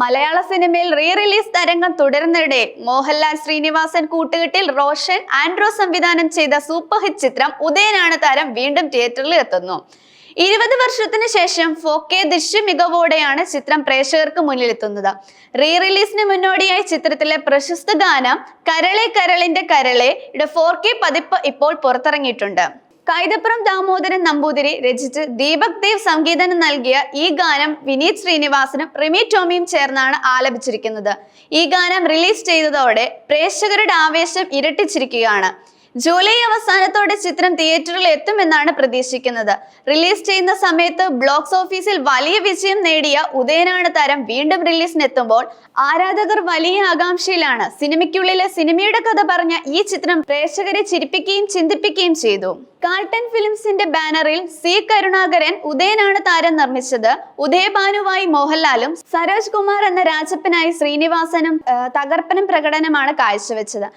മലയാള സിനിമയിൽ re release തരംഗം തുടരുന്നിടെ മോഹൻലാൽ ശ്രീനിവാസൻ കൂട്ടുകെട്ടിൽ റോഷൻ ആൻഡ്രോ സംവിധാനം ചെയ്ത സൂപ്പർ ഹിറ്റ് ചിത്രം ഉദയനാണ് താരം വീണ്ടും തിയേറ്ററിൽ എത്തുന്നു. ഇരുപത് വർഷത്തിന് ശേഷം ഫോക്കെ ദൃശ്യ മികവോടെയാണ് ചിത്രം പ്രേക്ഷകർക്ക് മുന്നിലെത്തുന്നത്. റീ റിലീസിന് മുന്നോടിയായി ചിത്രത്തിലെ പ്രശസ്ത ഗാനം കരളെ കരളിന്റെ കരളെ ഫോർ കെ പതിപ്പ് ഇപ്പോൾ പുറത്തിറങ്ങിയിട്ടുണ്ട്. കൈതപ്പുറം ദാമോദരൻ നമ്പൂതിരി രചിച്ച് ദീപക് ദേവ് സംഗീതനം നൽകിയ ഈ ഗാനം വിനീത് ശ്രീനിവാസനും റിമി ടോമിയും ചേർന്നാണ് ആലപിച്ചിരിക്കുന്നത്. ഈ ഗാനം റിലീസ് ചെയ്തതോടെ പ്രേക്ഷകരുടെ ആവേശം ഇരട്ടിച്ചിരിക്കുകയാണ്. ജൂലൈ അവസാനത്തോടെ ചിത്രം തിയേറ്ററിൽ എത്തുമെന്നാണ് പ്രതീക്ഷിക്കുന്നത്. റിലീസ് ചെയ്യുന്ന സമയത്ത് ബ്ലോക്സ് ഓഫീസിൽ വലിയ വിജയം നേടിയ ഉദയനാണ് താരം വീണ്ടും റിലീസിനെത്തുമ്പോൾ ആരാധകർ വലിയ ആകാംക്ഷയിലാണ്. സിനിമയ്ക്കുള്ളിലെ സിനിമയുടെ കഥ പറഞ്ഞ ഈ ചിത്രം പ്രേക്ഷകരെ ചിരിപ്പിക്കുകയും ചിന്തിപ്പിക്കുകയും ചെയ്തു. കാൾട്ടൻ ഫിലിംസിന്റെ ബാനറിൽ സി കരുണാകരൻ ഉദയനാണ് താരം നിർമ്മിച്ചത്. ഉദയഭാനുവായി മോഹൻലാലും സരോജ് കുമാർ എന്ന രാജപ്പനായി ശ്രീനിവാസനും തകർപ്പനും പ്രകടനമാണ് കാഴ്ചവെച്ചത്.